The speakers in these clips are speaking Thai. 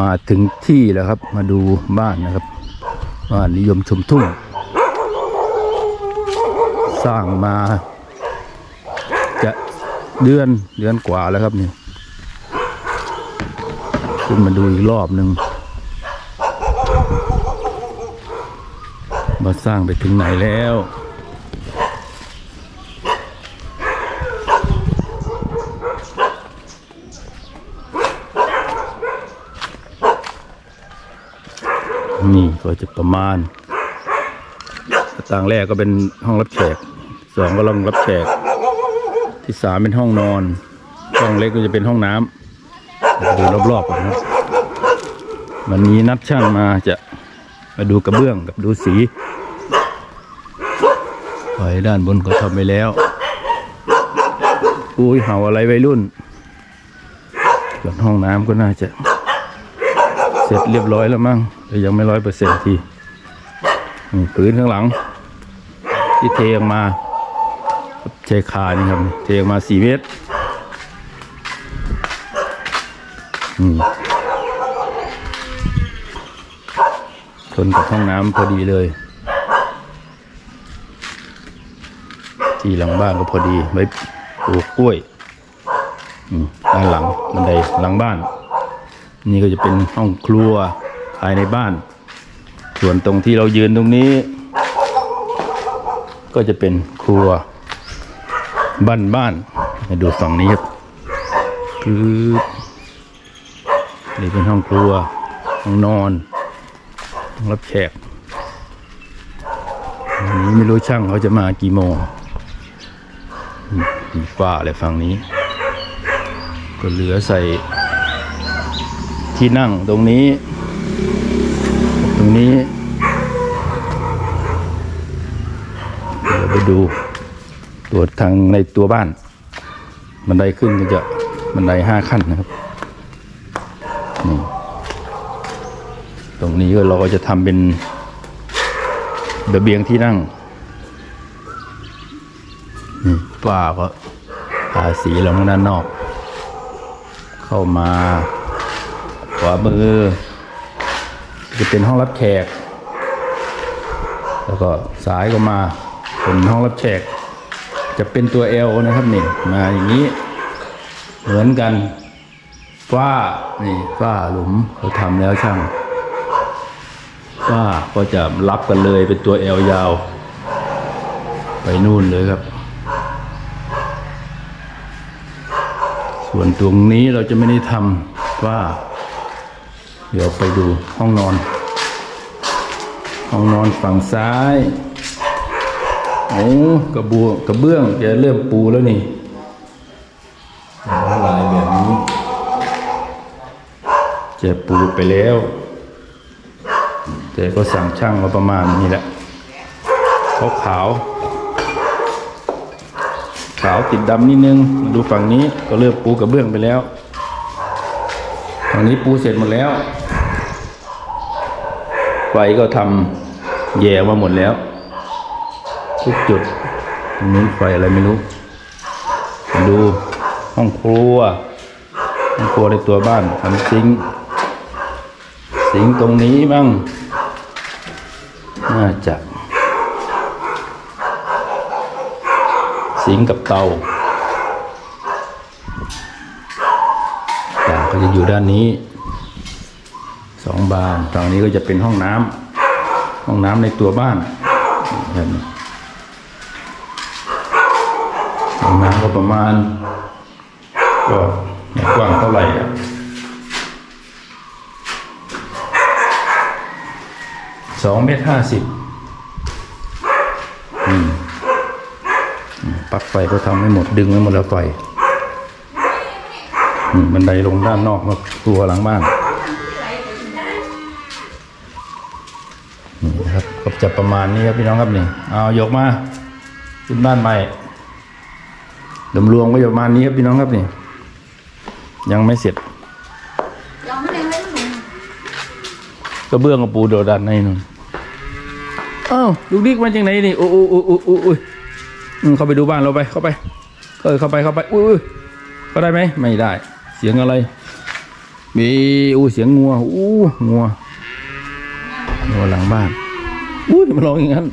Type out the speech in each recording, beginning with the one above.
มาถึงที่แล้วครับ มาดูบ้านนะครับ บ้านนิยมชมทุ่ง สร้างมา จะเดือนเดือนกว่าแล้วครับนี่ขึ้นมาดูอีกรอบหนึ่งมาสร้างไปถึงไหนแล้ว นี่ ก็จะประมาณต่างแรกก็เป็นห้องรับแขกสองก็ห้องรับแขกที่สามเป็นห้องนอน ห้องเล็กก็จะเป็นห้องน้ำดูรอบๆก่อนนะครับวันนี้นัดช่างมาจะมาดูกระเบื้องกับดูสีไว้ด้านบนก็ทำไปแล้วอุ้ยเห่าอะไรวัยรุ่นส่วนห้องน้ำก็น่าจะ ร็จเรียบร้อยแล้วมั้งแต่ยังไม่ร้อยเปอร์เซ็นต์ทีพื้นข้างหลัง ที่เทออกมาเชคานี่ครับเทออกมาสี่เมตรอืมชนกับห้องน้ำพอดีเลย ที่หลังบ้านก็พอดีไว้ปลูกกล้วยอืมด้านหลังบันไดหลังบ้าน นี่ก็จะเป็นห้องครัวภายในบ้าน ส่วนตรงที่เรายืนตรงนี้ ก็จะเป็นครัว บ้านบ้านดูฝั่งนี้ครับคือนี่เป็นห้องครัวห้องนอนห้องรับแขกวันนี้ไม่รู้ช่างเขาจะมากี่โมงมีฝ้าอะไรฝั่งนี้ ก็เหลือใส่ ที่นั่งตรงนี้ ตรงนี้ เดี๋ยวไปดูตัวทางในตัวบ้าน บันไดขึ้นก็จะบันไดห้าขั้นนะครับนี่ตรงนี้ก็เราก็จะทำเป็นระเบียงที่นั่งนี่ฝ้าก็ทาสีล้วด้านนอก เข้ามา ขวามือ จะเป็นห้องรับแขก แล้วก็ซ้ายก็มาเป็นห้องรับแขก จะเป็นตัว L นะครับนี่มาอย่างนี้ เหมือนกันฝ้านี่ฝ้าหลุมเขาทำแล้วช่างฝ้าก็จะรับกันเลยเป็นตัว L ยาว ไปนู่นเลยครับส่วนตรงนี้เราจะไม่ได้ทำว่า เดี๋ยวไปดูห้องนอน ห้องนอนฝั่งซ้ายโอ้กระบัวกระเบื้องจะเริ่มปูแล้วนี่ลายแบบนี้จะปูไปแล้วแต่ก็สั่งช่างมาประมาณนี้แหละขาวขาวๆขาวติดดำนิดนึงมาดูฝั่งนี้ก็เริ่มปูกระเบื้องไปแล้วฝั่งนี้ปูเสร็จหมดแล้ว ไฟก็ทำแย่มาหมดแล้ว ทุกจุดตรงนี้ไฟอะไรไม่รู้ ดูห้องครัวห้องครัวในตัวบ้านทำซิงค์ซิงตรงนี้บ้างน่าจะซิงกับเตาต่างก็จะอยู่ด้านนี้ สองบานฝั่งนี้ก็จะเป็นห้องน้ำห้องน้ำในตัวบ้านแบบนี้ห้องน้ำก็ประมาณ ก็กว้างเท่าไหร่อะสองเมตรห้าสิบอืมปักไฟก็ทำไม่หมดดึงไม่หมดแล้วไฟอืมบันไดลงด้านนอกมาครัวหลังบ้าน นี่ครับก็จะประมาณนี้ครับพี่น้องครับนี่เอายกมาขึ้นบ้านใหม่ดำรวงก็ประมาณนี้ครับพี่น้องครับนี่ยังไม่เสร็จยังไม่ได้ให้หนูกระเบื้องกับปูโดดดันในนู่นอ้าวลูกดิกมาจากไหนนี่โอ้โอ้โอ้โอ้โอ้โอ้ยเข้าไปดูบ้านเราไปเข้าไปเออเข้าไปเข้าไปอุ้ยอุ้ยเข้าได้ไหมไม่ได้ เสียงอะไรมีอู้เสียงงัวอู้งัว งัวหลังบ้านอู้ยมันร้องอย่างนั้น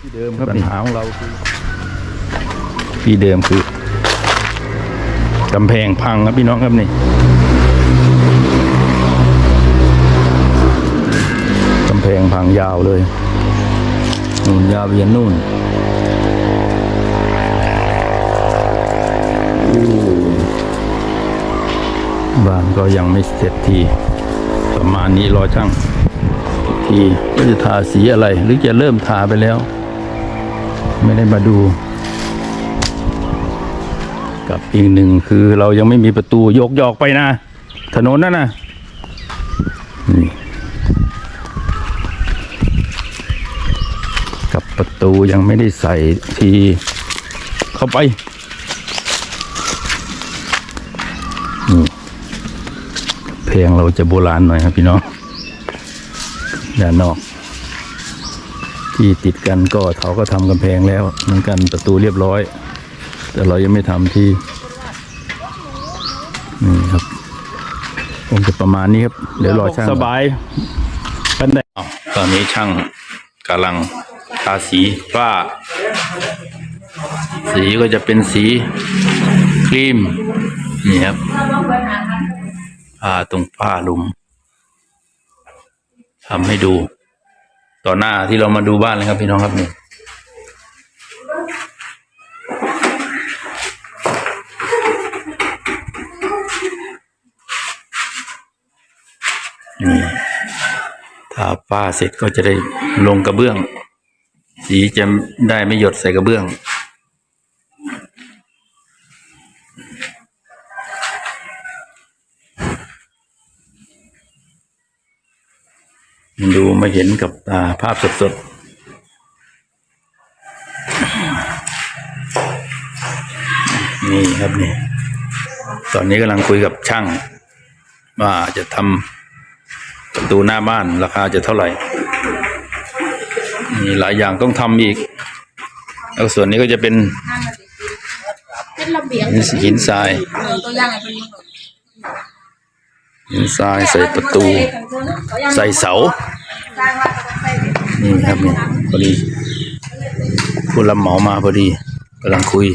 ที่เดิมครับปัญหาของเราคือที่เดิมคือกำแพงพังครับพี่น้องครับนี่กำแพงพังยาวเลยนู่นยาวไปยันนู่นอู้บ้านก็ยังไม่เสร็จทีประมาณนี้รอช่าง อีกทีก็จะทาสีอะไร หรือจะเริ่มทาไปแล้ว ไม่ได้มาดู กับอีกหนึ่งคือเรายังไม่มีประตูยกยอกไปนะ ถนนนั่นนะนี่กับประตูยังไม่ได้ใส่ทีเข้าไปนี่เพลงเราจะโบราณหน่อยครับพี่น้อง ด้านนอก ที่ติดกันก็เขาก็ทำกำแพงแล้วเหมือนกันประตูเรียบร้อย แต่เรายังไม่ทำที่นี่ครับคงจะประมาณนี้ครับ เดี๋ยวรอช่างสบายกันได้ตอนนี้ช่างกำลังทาสีฝ้า สีก็จะเป็นสีครีมนี่ครับผ้าตรงผ้าหลุม ทำให้ดู ต่อหน้าที่เรามาดูบ้านเลยครับ พี่น้องครับนี่นี่ถ้าป้าเสร็จก็จะได้ลงกระเบื้อง สีจะได้ไม่หยดใส่กระเบื้อง ดูมาเห็นกับตาภาพสดๆ นี่ครับนี่ ตอนนี้กำลังคุยกับช่าง ว่าจะทำประตูหน้าบ้านราคาจะเท่าไหร่ มีหลายอย่างต้องทำอีก แล้วส่วนนี้ก็จะเป็นเป็นระเบียงหินหินทราย หินทรายใส่ประตู ใส่เสาสร้างว่าจะใส่นี่ครับนี่พอดีผู้รับเหมามาพอดีกำลังคุย